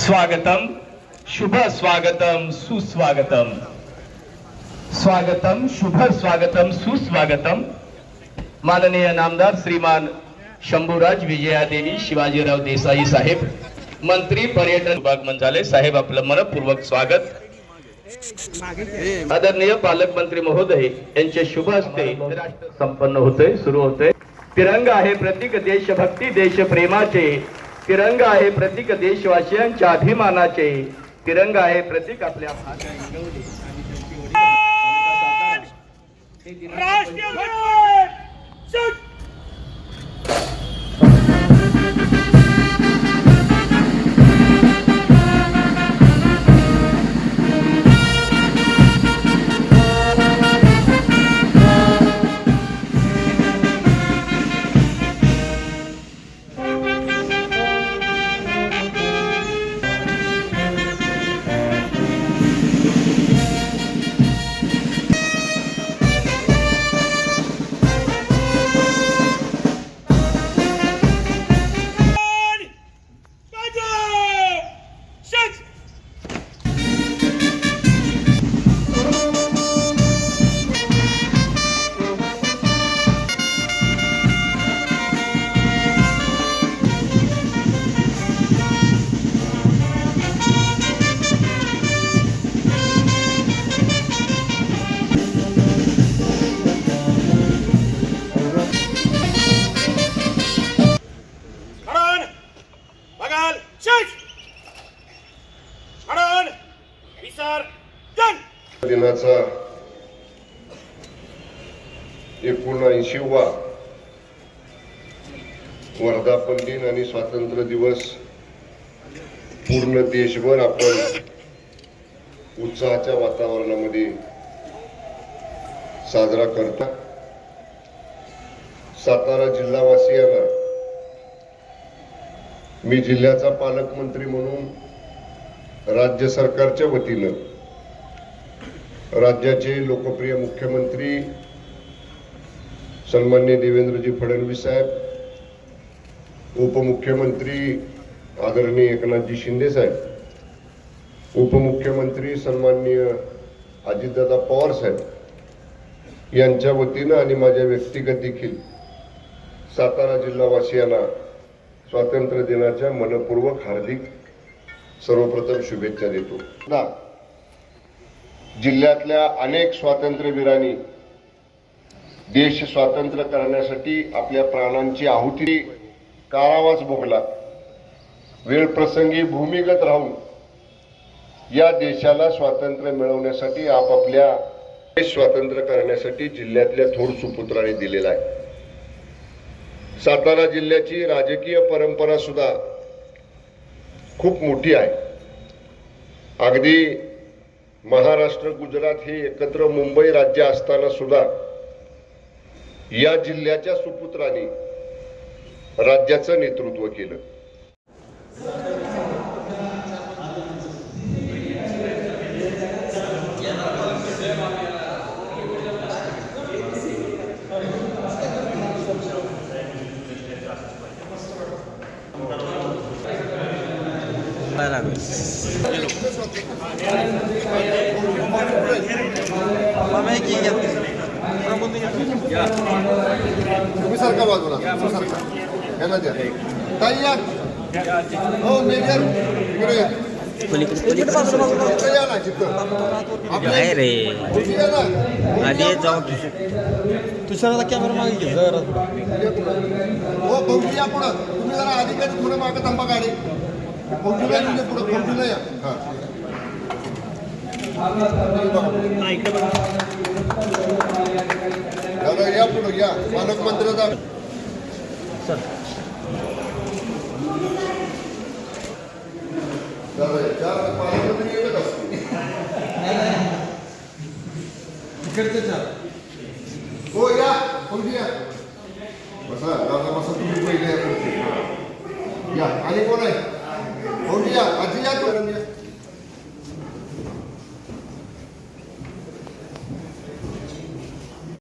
स्वागतम। शुभ स्वागतम सुस्वागतम। स्वागतम शुभ स्वागतम सुस्वागतम। माननीय नामदार श्रीमान शंभूराज विजयादेवी शिवाजीराव देसाई साहेब मंत्री पर्यटन विभाग मंत्रालय साहेब आपलं मनपूर्वक स्वागत. आदरणीय पालकमंत्री महोदय यांचे शुभ हस्ते राष्ट्र संपन्न होते सुरू होते तिरंगा आहे प्रतीक देशभक्ती देशप्रेमाचे. तिरंगा आहे प्रतीक देशवासियांच्या अभिमानाचे. तिरंगा आहे प्रतीक आपल्या राष्ट्रीय दिनाचा एकोणऐंशीवा वर्धापन दिन आणि स्वातंत्र्य दिवस पूर्ण देशभर आपण उत्साहाच्या वातावरणामध्ये साजरा करता सातारा जिल्हावासियांना मी जिल्ह्याचा पालकमंत्री म्हणून राज्य सरकारच्या वतीनं राज्याचे लोकप्रिय मुख्यमंत्री सन्मान्य देवेंद्रजी फडणवीस साहेब उपमुख्यमंत्री आदरणीय एकनाथजी शिंदे साहेब उपमुख्यमंत्री सन्माननीय अजितदादा पवार साहेब यांच्या वतीनं आणि माझ्या व्यक्तिगत देखील सातारा जिल्हावासियांना स्वातंत्र्य दिनाच्या मनपूर्वक हार्दिक सर्वप्रथम शुभेच्छा देतो. ना जिल्ह्यातल्या अनेक स्वातंत्र्यवीरांनी देश स्वातंत्र्य करण्यासाठी आपल्या प्राणांची आहुती कारावास भोगला. वेळ प्रसंगी भूमिगत राहून या देशाला स्वातंत्र्य मिळवण्यासाठी आपापल्या देश स्वातंत्र्य करण्यासाठी जिल्ह्यातल्या थोर सुपुत्रांनी दिलेला आहे. सातारा जिल्ह्याची राजकीय परंपरा सुद्धा खूप मोठी आहे. अगदी महाराष्ट्र गुजरात हे एकत्र मुंबई राज्य असताना सुद्धा या जिल्ह्याच्या सुपुत्रांनी राज्याचं नेतृत्व केलं. बाजूला. यांना द्या. ताई या. हो मेजर इकडे या. रे. आधी जाऊ तुषाराला कॅमेरा मागे घे जरा. हो भाऊजी या पुढं. तुम्ही जरा अधिकारी थोडं मागं थांबा गाडी. पुढं या. दादा या पुढं या पालकमंत्र्याचा पालकमंत्री येत असतील हो या कोणती या बसा दादा बसा तुम्ही पहिले या या आणि कोण आहे ボリア、アジア、コロン。